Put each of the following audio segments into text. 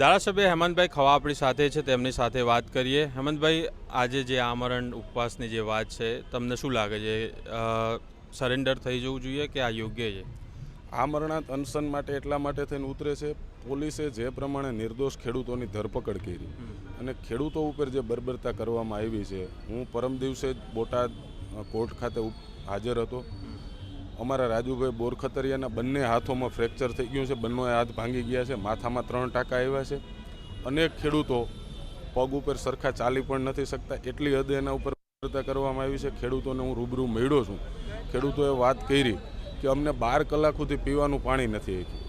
ધારાસભ્ય હેમંતભાઈ ખવા આપણી સાથે છે તેમની સાથે વાત કરીએ. હેમંતભાઈ આજે જે આમરણ ઉપવાસની જે વાત છે તમને શું લાગે છે? સરેન્ડર થઈ જવું જોઈએ કે આ યોગ્ય છે? આમરણાંત અનશન માટે એટલા માટે થઈને ઉતરે છે પોલીસે જે પ્રમાણે નિર્દોષ ખેડૂતોની ધરપકડ કરી અને ખેડૂતો ઉપર જે બર્બરતા કરવામાં આવી છે હું પરમ દિવસે જ બોટાદ કોર્ટ ખાતે હાજર હતો. અમારા રાજુભાઈ બોરખતરિયાના બંને હાથોમાં ફ્રેક્ચર થઈ ગયું છે. બંને હાથ ભાંગી ગયા છે. માથામાં ત્રણ ટાંકા આવ્યા છે. અનેક ખેડૂતો પગ ઉપર સરખા ચાલી પણ નથી શકતા. એટલી હદે એના ઉપર કરવામાં આવી છે. ખેડૂતોને હું રૂબરૂ મળ્યો છું. ખેડૂતોએ વાત કરી કે અમને બાર કલાક સુધી પીવાનું પાણી નથી એક્યું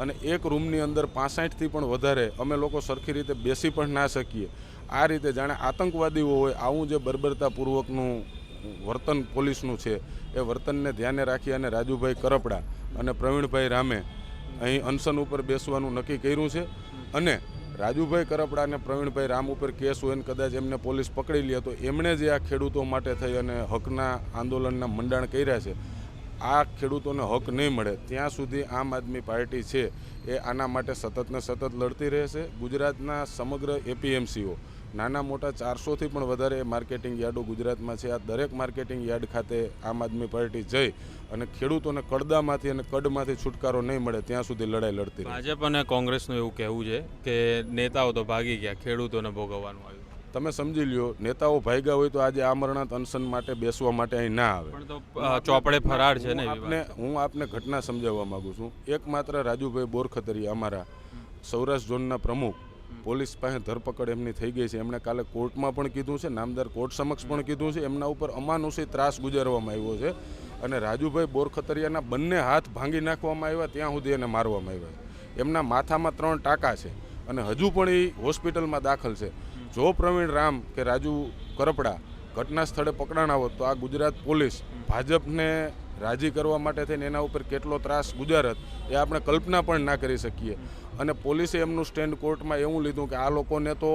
અને એક રૂમની અંદર પાસઠથી પણ વધારે અમે લોકો સરખી રીતે બેસી પણ ના શકીએ. આ રીતે જાણે આતંકવાદીઓ હોય, આવું જે બર્બરતાપૂર્વકનું વર્તન પોલીસનું છે, એ વર્તનને ધ્યાને રાખી અને રાજુભાઈ કરપડા અને પ્રવીણભાઈ રામે અહીં અનશન ઉપર બેસવાનું નક્કી કર્યું છે. અને રાજુભાઈ કરપડા અને પ્રવીણભાઈ રામ ઉપર કેસ હોય ને કદાચ એમને પોલીસ પકડી લે તો એમણે જે આ ખેડૂતો માટે થઈ અને હકના આંદોલનના મંડાણ કર્યા છે, આ ખેડૂતોને હક નહીં મળે. ત્યાં સુધી આમ આદમી પાર્ટી છે, એ આના માટે સતત ને સતત લડતી રહેશે. ગુજરાતના સમગ્ર એપીએમસીઓ નાના મોટા ચારસોથી પણ વધારે માર્કેટિંગ યાર્ડો ગુજરાતમાં છે. આ દરેક માર્કેટિંગ યાર્ડ ખાતે આમ આદમી પાર્ટી જઈ અને ખેડૂતોને કડદામાંથી અને કડમાંથી છુટકારો નહીં મળે ત્યાં સુધી લડાઈ લડતી ભાજપ અને કોંગ્રેસનું એવું કહેવું છે કે નેતાઓ તો ભાગી ગયા ખેડૂતોને ભોગવવાનું આવ્યું. તમે સમજી લ્યો નેતાઓ ભાગ્યા હોય તો આજે આમરણાંત અનશન માટે બેસવા માટે અહીં ના આવે. પણ તો ચોપડે ફરાર છે ને આપને હું આપને ઘટના સમજાવવા માગું છું. એકમાત્ર રાજુભાઈ બોરખતરી અમારા સૌરાષ્ટ્ર ઝોનના પ્રમુખ પોલીસ પાસે ધરપકડ એમની થઈ ગઈ છે. એમણે કાલે કોર્ટમાં પણ કીધું છે, નામદાર કોર્ટ સમક્ષ પણ કીધું છે. એમના ઉપર અમાનુષી ત્રાસ ગુજારવામાં આવ્યો છે અને રાજુભાઈ બોરખતરિયાના બંને હાથ ભાંગી નાખવામાં આવ્યા, ત્યાં સુધી એને મારવામાં આવ્યા. એમના માથામાં ત્રણ ટાંકા છે અને હજુ પણ એ હોસ્પિટલમાં દાખલ છે. જો પ્રવીણ રામ કે રાજુ કરપડા ઘટના સ્થળે પકડાણા હોત તો આ ગુજરાત પોલીસ ભાજપને રાજી કરવા માટે થઈને એના ઉપર કેટલો ત્રાસ ગુજારત એ આપણે કલ્પના પણ ના કરી શકીએ. અને પોલીસે એમનું સ્ટેન્ડ કોર્ટમાં એવું લીધું કે આ લોકોને તો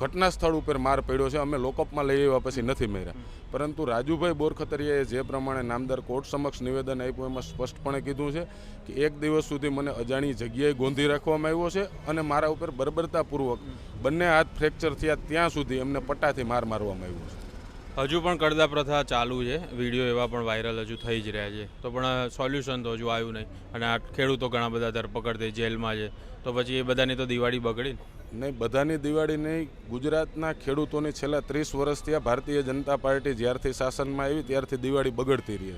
ઘટના સ્થળ ઉપર માર પડ્યો છે, અમે લોકઅપમાં લઈ આવ્યા પછી નથી મેર્યા. પરંતુ રાજુભાઈ બોરખતરિયાએ જે પ્રમાણે નામદાર કોર્ટ સમક્ષ નિવેદન આપ્યું એમાં સ્પષ્ટપણે કીધું છે કે એક દિવસ સુધી મને અજાણી જગ્યાએ ગોંધી રાખવામાં આવ્યો છે અને મારા ઉપર બર્બરતાપૂર્વક બંને હાથ ફ્રેક્ચર થયા ત્યાં સુધી એમને પટ્ટાથી માર મારવામાં આવ્યો છે. હજુ પણ કડદા પ્રથા ચાલુ છે. વીડિયો એવા પણ વાયરલ હજુ થઈ જ રહ્યા છે. તો પણ સોલ્યુશન તો હજુ આવ્યું નહીં. અને આ ખેડૂતો ઘણા બધા ધરપકડ થઈ જેલમાં છે. તો પછી એ બધાની તો દિવાળી બગડી નહીં, બધાની દિવાળી નહીં. ગુજરાતના ખેડૂતોની છેલ્લા ત્રીસ વર્ષથી આ ભારતીય જનતા પાર્ટી જ્યારથી શાસનમાં આવી ત્યારથી દિવાળી બગડતી રહી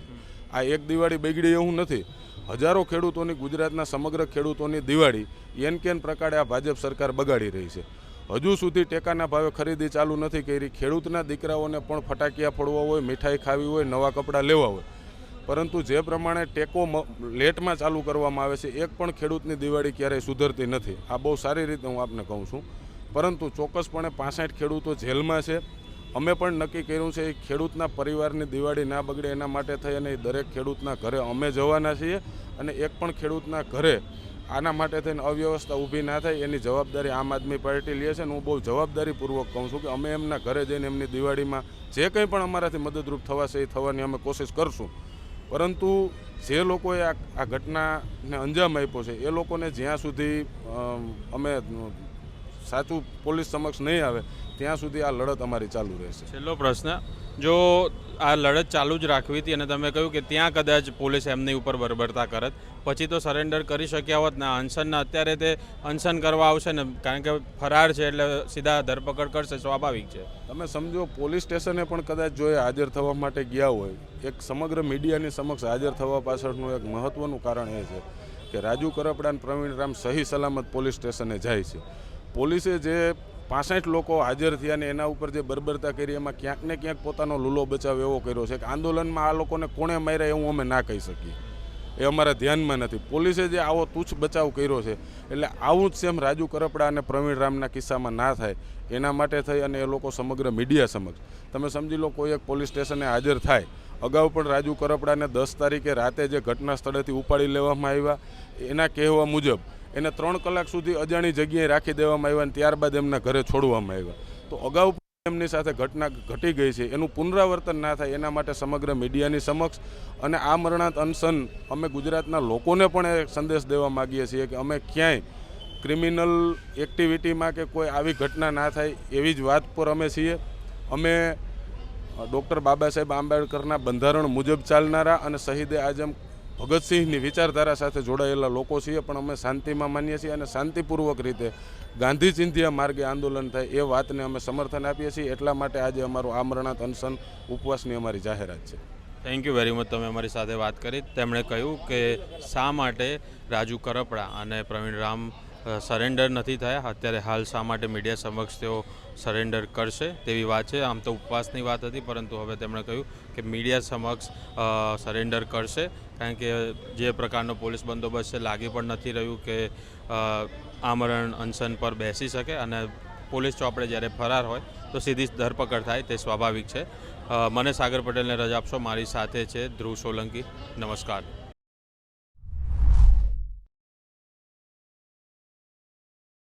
આ એક દિવાળી બગડી એવું નથી. હજારો ખેડૂતોની ગુજરાતના સમગ્ર ખેડૂતોની દિવાળી એન કેન પ્રકારે આ ભાજપ સરકાર બગાડી રહી છે. હજુ સુધી ટેકાના ભાવે ખરીદી ચાલુ નથી કરી. ખેડૂતના દીકરાઓને પણ ફટાકિયા ફોડવા હોય, મીઠાઈ ખાવી હોય, નવા કપડાં લેવા હોય. પરંતુ જે પ્રમાણે ટેકો લેટમાં ચાલુ કરવામાં આવે છે, એક પણ ખેડૂતની દિવાળી ક્યારેય સુધરતી નથી. આ બહુ સારી રીતે હું આપને કહું છું. પરંતુ ચોક્કસપણે પાસઠ ખેડૂતો જેલમાં છે. અમે પણ નક્કી કર્યું છે, એ ખેડૂતના પરિવારની દિવાળી ના બગડે એના માટે થઈ અને દરેક ખેડૂતના ઘરે અમે જવાના છીએ અને એક પણ ખેડૂતના ઘરે આના માટે થઈને અવ્યવસ્થા ઊભી ના થાય એની જવાબદારી આમ આદમી પાર્ટી લે છે અને હું બહુ જવાબદારીપૂર્વક કહું છું કે અમે એમના ઘરે જઈને એમની દિવાળીમાં જે કંઈ પણ અમારાથી મદદરૂપ થવાશે એ થવાની અમે કોશિશ કરશું. પરંતુ જે લોકોએ આ ઘટનાને અંજામ આપ્યો છે એ લોકોને જ્યાં સુધી અમ, સાચું પોલીસ સમક્ષ નહીં આવે ત્યાં સુધી આ લડત અમારી ચાલુ રહેશે. છેલ્લો પ્રશ્ન જો આ લડત ચાલુ જ રાખવી હતી અને તમે કહ્યું કે ત્યાં કદાચ પોલીસ એમની ઉપર બરબરતા કરત પછી તો સરેન્ડર કરી શક્યા હોત ને અનશનના અત્યારે તે અનશન કરવા આવશે ને કારણ કે ફરાર છે એટલે સીધા ધરપકડ કરશે સ્વાભાવિક છે. તમે સમજો પોલીસ સ્ટેશને પણ કદાચ જો એ હાજર થવા માટે ગયા હોય એક સમગ્ર મીડિયાની સમક્ષ હાજર થવા પાછળનું એક મહત્ત્વનું કારણ એ છે કે રાજુ કરપડા અને પ્રવીણ રામ સહી સલામત પોલીસ સ્ટેશને જાય છે. પોલીસે જે પાસઠ લોકો હાજર થયા ને એના ઉપર જે બર્બરતા કરી, એમાં ક્યાંક ને ક્યાંક પોતાનો લૂલો બચાવ એવો કર્યો છે કે આંદોલનમાં આ લોકોને કોણે માર્યા એવું અમે ના કહી શકીએ. એ અમારા ધ્યાનમાં નથી. પોલીસે જે આવો તુચ્છ બચાવ કર્યો છે, એટલે આવું જ સેમ રાજુ કરપડા અને પ્રવીણ રામના કિસ્સામાં ના થાય. એના માટે થઈ અને એ લોકો સમગ્ર મીડિયા સમક્ષ. તમે સમજી લો કોઈ એક પોલીસ સ્ટેશને હાજર થાય, અગાઉ પણ રાજુ કરપડાને દસ તારીખે રાતે જે ઘટના સ્થળેથી ઉપાડી લેવામાં આવ્યા, એના કહેવા મુજબ એને ત્રણ કલાક સુધી અજાણી જગ્યાએ રાખી દેવામાં આવ્યા અને ત્યારબાદ એમના ઘરે છોડવામાં આવ્યા. તો અગાઉ એમની સાથે ઘટના ઘટી ગઈ છે. એનું પુનરાવર્તન ના થાય એના માટે સમગ્ર મીડિયાની સમક્ષ અને આ મરણાંત અનશન અમે ગુજરાતના લોકોને પણ એ સંદેશ દેવા માગીએ છીએ કે અમે ક્યાંય ક્રિમિનલ એક્ટિવિટીમાં કે કોઈ આવી ઘટના ના થાય એવી જ વાત પર અમે છીએ. અમે ડૉક્ટર બાબા સાહેબ આંબેડકરના બંધારણ મુજબ ચાલનારા અને શહીદે આઝમ ભગતસિંહની વિચારધારા સાથે જોડાયેલા લોકો છીએ, પણ અમે શાંતિમાં માનીએ છીએ અને શાંતિપૂર્વક રીતે ગાંધી ચિંધ્યા માર્ગે આંદોલન થાય એ વાતને અમે સમર્થન આપીએ છીએ. એટલા માટે આજે અમારું આમરણાત અનશન ઉપવાસની અમારી જાહેરાત છે. થેન્ક યુ વેરી મચ તમે અમારી સાથે વાત કરી. તેમણે કહ્યું કે શા માટે રાજુ કરપડા અને પ્રવીણ રામ સરેન્ડર નથી થયા. અત્યારે હાલ શા માટે મીડિયા સમક્ષ તેઓ સરેન્ડર કરશે તેવી વાત છે. આમ તો ઉપવાસની વાત હતી, પરંતુ હવે તેમણે કહ્યું કે મીડિયા સમક્ષ સરેન્ડર કરશે. કારણ કે જે પ્રકારનો પોલીસ બંદોબસ્ત છે, લાગી પણ નથી રહ્યું કે આમરણ અનશન પર બેસી શકે. અને પોલીસ ચોપડે જ્યારે ફરાર હોય, તો સીધી ધરપકડ થાય તે સ્વાભાવિક છે. મને સાગર પટેલને રજા આપશો. મારી સાથે છે ધ્રુવ સોલંકી. નમસ્કાર.